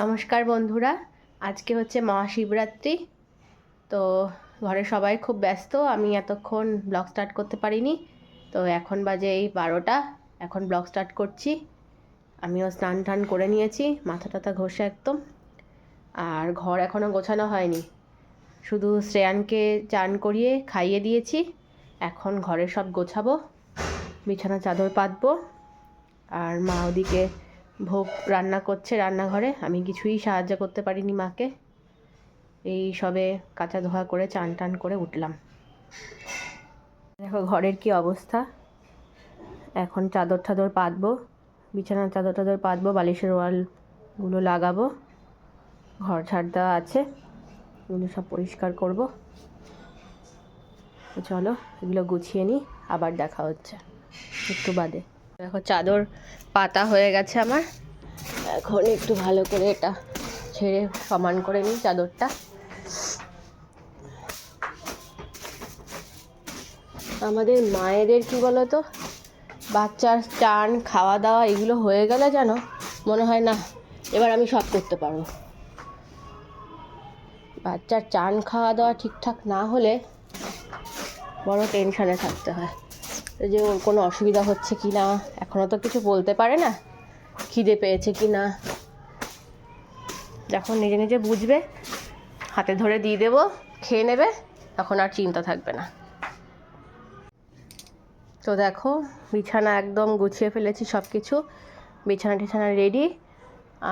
নমস্কার বন্ধুরা, আজকে হচ্ছে মহাশিবরাত্রি। তো ঘরে সবাই খুব ব্যস্ত, আমি এতক্ষণ ব্লগ স্টার্ট করতে পারিনি। তো এখন বাজে এই বারোটা, এখন ব্লগ স্টার্ট করছি। আমিও স্নান টান করে নিয়েছি, মাথা টাথা ঘষে একদম। আর ঘর এখনও গোছানো হয়নি। শুধু শ্রেয়ানকে চান করিয়ে খাইয়ে দিয়েছি, এখন ঘরে সব গোছাবো, বিছানা চাদর পাতবো। আর মা ওদিকে ভোগ রান্না করছে রান্নাঘরে। আমি কিছুই সাহায্য করতে পারিনি মাকে। এই সবে কাঁচা ধোয়া করে চান টান করে উঠলাম। দেখো ঘরের কি অবস্থা। এখন চাদর টাদর পাতবো, বিছানার চাদর টাদর পাতবো, বালিশের ওয়ালগুলো লাগাবো, ঘর ঝাড় দেওয়া আছে, এগুলো সব পরিষ্কার করব। চলো এগুলো গুছিয়ে নিই, আবার দেখা হচ্ছে, একটু বাদে। দেখো, চাদর পাতা হয়ে গেছে আমার। এখন একটু ভালো করে এটা ছেড়ে সমান করে নিই চাদরটা। আমাদের মায়েদের কি বলো তো বাচ্চার চান খাওয়া দাওয়া এগুলো হয়ে গেলে যেন মনে হয় না, এবার আমি সব করতে পারব। বাচ্চার চান খাওয়া দাওয়া ঠিকঠাক না হলে বড় টেনশানে থাকতে হয়। যে ওর কোনো অসুবিধা হচ্ছে কি না এখনও তো কিছু বলতে পারে না, খিদে পেয়েছে কি না। যখন নিজে নিজে বুঝবে, হাতে ধরে দিয়ে দেবো, খেয়ে নেবে, তখন আর চিন্তা থাকবে না। তো দেখো, বিছানা একদম গুছিয়ে ফেলেছি সব কিছু বিছানা টিছানা রেডি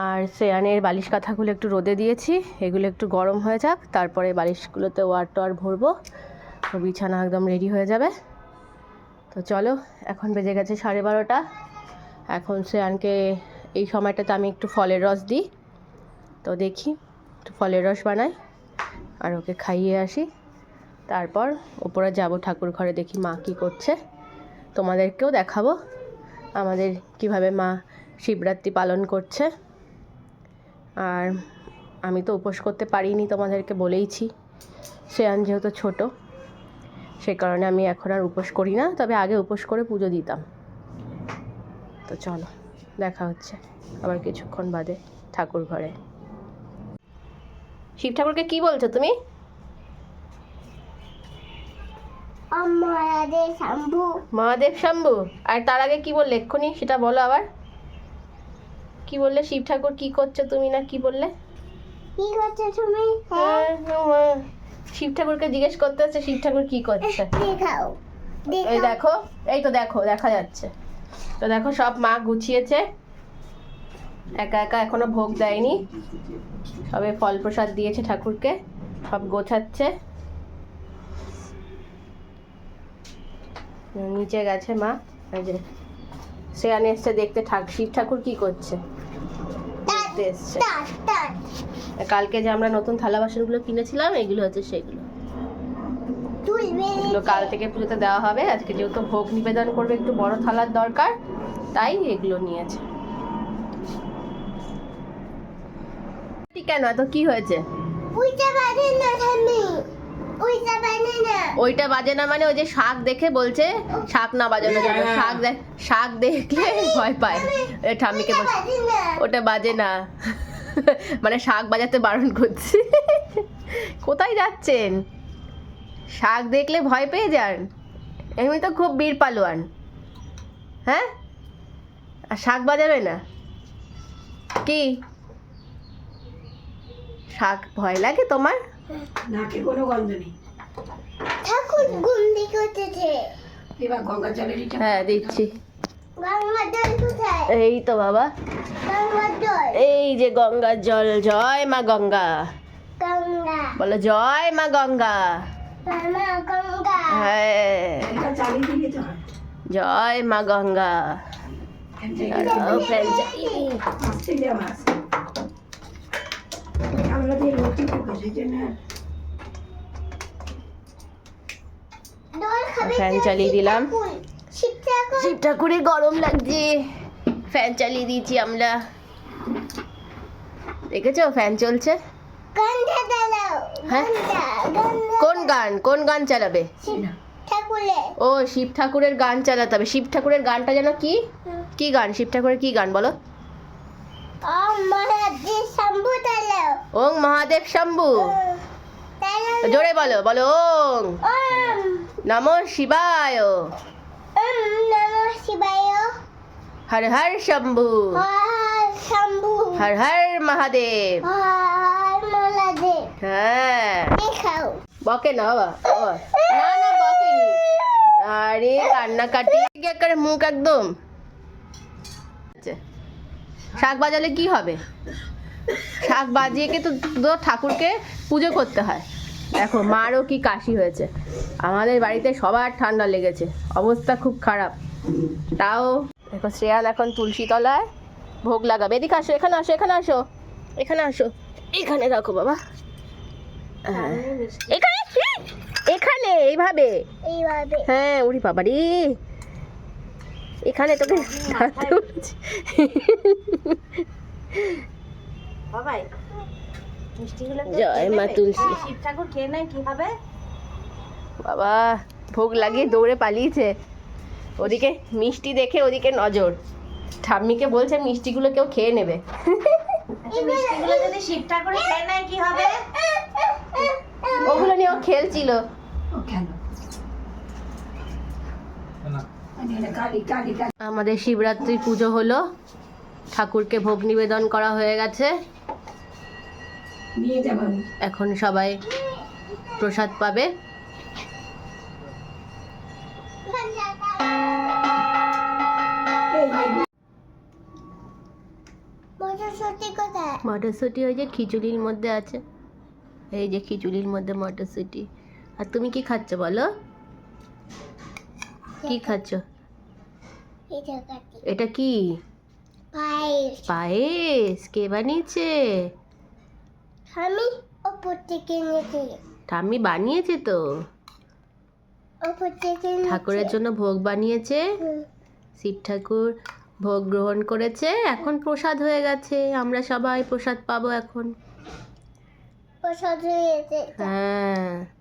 আর সেয়ানের বালিশ কাঁথাগুলো একটু রোদে দিয়েছি, এগুলো একটু গরম হয়ে যাক, তারপরে বালিশগুলোতে ওয়ার টোয়ার ভরবো তো বিছানা একদম রেডি হয়ে যাবে। তো চলো, এখন বেজে গেছে সাড়ে বারোটা। এখন শ্রেয়ানকে এই সময়টাতে আমি একটু ফলের রস দিই। তো দেখি, একটু ফলের রস বানাই আর ওকে খাইয়ে আসি। তারপর ওপরে যাব ঠাকুর ঘরে, দেখি মা কী করছে। তোমাদেরকেও দেখাবো আমাদের কীভাবে মা শিবরাত্রি পালন করছে। আর আমি তো উপোস করতে পারিনি তোমাদেরকে বলেইছি। শ্রেয়ান যেহেতু ছোটো সে কারণে আমি এখন আর উপোস করি না তবে আগে উপোস করে পুজো দিতাম। তো চলো দেখা হচ্ছে আবার কিছুক্ষণ বাদে ঠাকুর ঘরে। শিব ঠাকুরকে কি বলছো তুমি? মহাদেব শম্ভু? আর তার আগে কি বললে এক্ষুনি সেটা বলো আবার। কি বললে? শিব ঠাকুর কি করছ তুমি না কি বললে? কি করছ তুমি? হ্যাঁ, হ্যাঁ, শিব ঠাকুরকে জিজ্ঞেস করতে হচ্ছে শিব ঠাকুর কি করছে? দেখাও এই দেখো এই তো দেখো দেখা যাচ্ছে। তো দেখো সব মা গুছিয়েছে। একা একা এখনও ভোগ দেয়নি। সবে ফল প্রসাদ দিয়েছে ঠাকুরকে সব গোছাচ্ছে। নিচে গেছে মা এই যে শ্রেয়ান এসছে দেখতে ঠাক শিব ঠাকুর কি করছে? এসছে। কালকে যে আমরা নতুন থালা বাসনগুলো কিনেছিলাম এগুলো হচ্ছে সেগুলো। এগুলো কাল থেকে পুজোতে দেওয়া হবে। আজকে যেহেতু ভোগ নিবেদন করবে একটু বড় থালার দরকার তাই এগুলো নিয়েছে। ঠিক কেন? এত কি হয়েছে? উইটা বাজে না ওইটা বাজে না মানে ওই যে শাক দেখে বলছে শাক না বাজানো যাবে শাক দেখ শাক দেখলে ভয় পায়। ঠাম্মিকে বলছে ওটা বাজে না। মানে শাক বাজাতে বারণ করছি। কোথায় যাচ্ছেন? শাক দেখলে ভয় পেয়ে যান। এমনি তো খুব বীর পালোয়ান। হ্যাঁ? আর শাক বাজাবে না। কি? শাক ভয় লাগে তোমার? নাকে কোনো গন্ধ নেই। ঠাকুর গুন্ডি করতেছে এবার গঙ্গা জলের হ্যাঁ দিচ্ছি। গঙ্গা জল কোথায়? এই তো বাবা। গঙ্গা জল। এই যে গঙ্গার জল জয় মা গঙ্গা। গঙ্গা। বলো জয় মা গঙ্গা। মামা গঙ্গা। হ্যাঁ। জয় মা গঙ্গা। আমরা দিয়ে রুটি সেই জন্য দোল খাবে ফ্যান চালিয়ে দিলাম। শিব ঠাকুর গরম লাগছে। ফ্যান চালিয়ে দিয়েছি আমরা। দেখেছ? ফ্যান চলছে। হ্যাঁ? কোন গান? কোন গান চালাবে? ও শিব ঠাকুরের গান চালাতে হবে শিব ঠাকুরের গানটা যেন কি? কি গান? শিব ঠাকুরের কি গান বলো? ওং মহাদেব শম্ভু জোরে বলো বলো ওং নম শিবায়। ওম নমঃ শিবায়। হর হর শম্ভু। হর শম্ভু। হর হর মহাদেব। হ্যাঁ। বকে না বাবা। না না বকেনি। আরে কান্নাকাটি একেবারে মুখ একদম। আচ্ছা। শাক বাজালে কি হবে? শাক বাজিয়ে তো ঠাকুরকে পুজো করতে হয়? দেখো মারও কি কাশি হয়েছে। আমাদের বাড়িতে সবার ঠান্ডা লেগেছে। অবস্থা খুব খারাপ। তাও দেখো শ্রেয়াল এখন তুলসী তলায় ভোগ লাগাবে। এদিকে আসো এখানে আসো এখানে আসো এখানে আসো এখানে রাখো বাবা। হ্যাঁ। এখানে এখানে এইভাবে? এইভাবে। হ্যাঁ উড়ি বাবা রে এখানে তোকে বাবাই। মিষ্টিগুলো জয় মা তুলসী। শিব ঠাকুর খেয়ে নেয় কি হবে? বাবা ভোগ লাগিয়ে দৌড়ে পালিয়েছে। ওদিকে মিষ্টি দেখে ওদিকে নজর। ঠাম্মিকে বলছে মিষ্টিগুলো কেউ খেয়ে নেবে। আচ্ছা, মিষ্টিগুলো যদি শিব ঠাকুর খেয়ে নেয় কি হবে? ওগুলো নিয়ে ও খেলছিল। আমাদের শিবরাত্রি পুজো হলো। ঠাকুরকে ভোগ নিবেদন করা হয়ে গেছে। নিয়ে যাব এখন সবাই প্রসাদ পাবে। মটরশুঁটি ওই যে খিচুড়ির মধ্যে আছে। এই যে খিচুড়ির মধ্যে মটরশুঁটি। আর তুমি কি খাচ্ছ বলো? কি খাচ্ছ? এটা এটা কি? পায়েস। পায়েস। কে বানিয়েছে? আমি ওপর থেকে নিয়েছি ঠাম্মি বানিয়েছে তো। ওপর থেকে ঠাকুরের জন্য ভোগ বানিয়েছে। শিব ঠাকুর ভোগ গ্রহণ করেছে। এখন প্রসাদ হয়ে গেছে। আমরা সবাই প্রসাদ পাবো এখন। প্রসাদ হয়ে গেছে। হ্যাঁ।